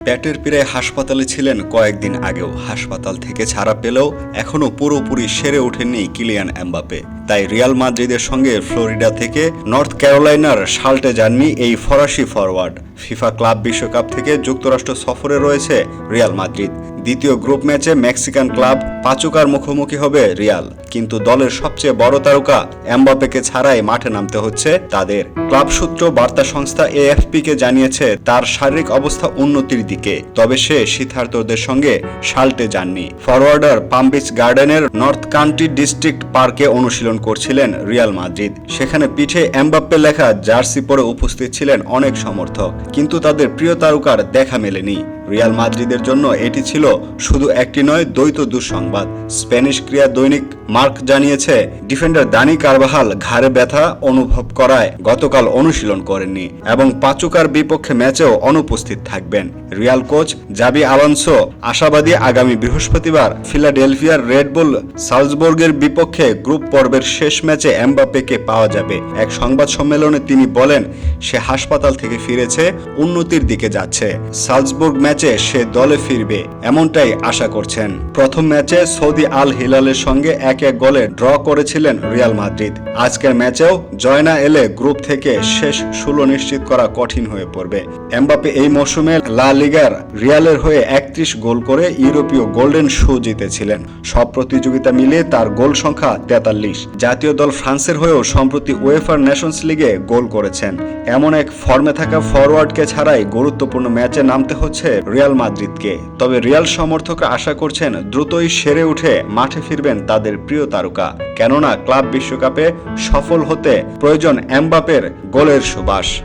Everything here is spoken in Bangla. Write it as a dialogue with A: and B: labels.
A: পেটের পীড়ায় হাসপাতালে ছিলেন কয়েকদিন আগেও। হাসপাতাল থেকে ছাড়া পেলেও এখনও পুরোপুরি সেরে ওঠেননি কিলিয়ান এমবাপে তাই রিয়াল মাদ্রিদের সঙ্গে ফ্লোরিডা থেকে নর্থ ক্যারোলাইনার সাল্টে যাননি এই ফরাসি ফরওয়ার্ড ফিফা ক্লাব বিশ্বকাপ থেকে যুক্তরাষ্ট্র সফরে রয়েছে রিয়াল মাদ্রিদ। দ্বিতীয় গ্রুপ ম্যাচে মেক্সিকান ক্লাব পাচুকার মুখোমুখি হবে রিয়াল। কিন্তু দলের সবচেয়ে বড় তারকা এমবাপেকে ছাড়াই মাঠে নামতে হচ্ছে তাদের। ক্লাব সূত্র বার্তা সংস্থা এএফপি কে জানিয়েছে, তার শারীরিক অবস্থা উন্নতির দিকে, তবে সে শীতার্থদের সঙ্গে সাল্টে যাননি। ফরওয়ার্ডার পামবিচ গার্ডেনের নর্থ কান্ট্রি ডিস্ট্রিক্ট পার্কে অনুশীলন করছিলেন রিয়াল মাদ্রিদ। সেখানে পিঠে এমবাপ্পে লেখা জার্সি পরে উপস্থিত ছিলেন অনেক সমর্থক। কিন্তু তাদের প্রিয় তারকার দেখা মেলেনি। রিয়াল মাদ্রিদের জন্য এটি ছিল শুধু একটি নয়, দ্বৈত দুঃসংবাদ। স্প্যানিশ ক্রিয়া দৈনিক মার্ক জানিয়েছে, ডিফেন্ডার দানি কারবাহাল ঘাড়ে ব্যথা অনুভব করায় গতকাল অনুশীলন করেননি এবং পাচুকার বিপক্ষে ম্যাচেও অনুপস্থিত থাকবেন। রিয়াল কোচ জাবি আলোনসো আশাবাদী আগামী বৃহস্পতিবার ফিলাডেলফিয়ার রেডবুল সালজবুর্গের বিপক্ষে গ্রুপ পর্বের শেষ ম্যাচে এমবাপ্পেকে পাওয়া যাবে। এক সংবাদ সম্মেলনে তিনি বলেন, সে হাসপাতাল থেকে ফিরেছে, উন্নতির দিকে যাচ্ছে। সালজবুর্গ ম্যাচে সে দলে ফিরবে, এমনটাই আশা করছেন। প্রথম ম্যাচে সৌদি আল হিলালের সঙ্গে এক এক গোলে ড্র করেছিলেন রিয়াল মাদ্রিদ। আজকের ম্যাচেও জয় না এলে গ্রুপ থেকে শেষ ষোলো নিশ্চিত করা কঠিন হয়ে পড়বে। এমবাপে এই মৌসুমে লা লিগার রিয়ালের হয়ে একত্রিশ গোল করে ইউরোপীয় গোল্ডেন শু জিতেছিলেন। সব প্রতিযোগিতা মিলিয়ে তার গোল সংখ্যা তেতাল্লিশ। জাতীয় দল ফ্রান্সের হয়েও সম্প্রতি ওয়েফার নেশনস লিগে গোল করেছেন। এমন এক ফর্মে থাকা ফরওয়ার্ডকে ছাড়াই গুরুত্বপূর্ণ ম্যাচে নামতে হচ্ছে রিয়াল মাদ্রিদকে। তবে রিয়াল সমর্থকরা আশা করছেন দ্রুতই সেরে উঠে মাঠে ফিরবেন তাদের প্রিয় তারকা। কেননা ক্লাব বিশ্বকাপে সফল হতে প্রয়োজন এমবাপের গোলের সুবাস।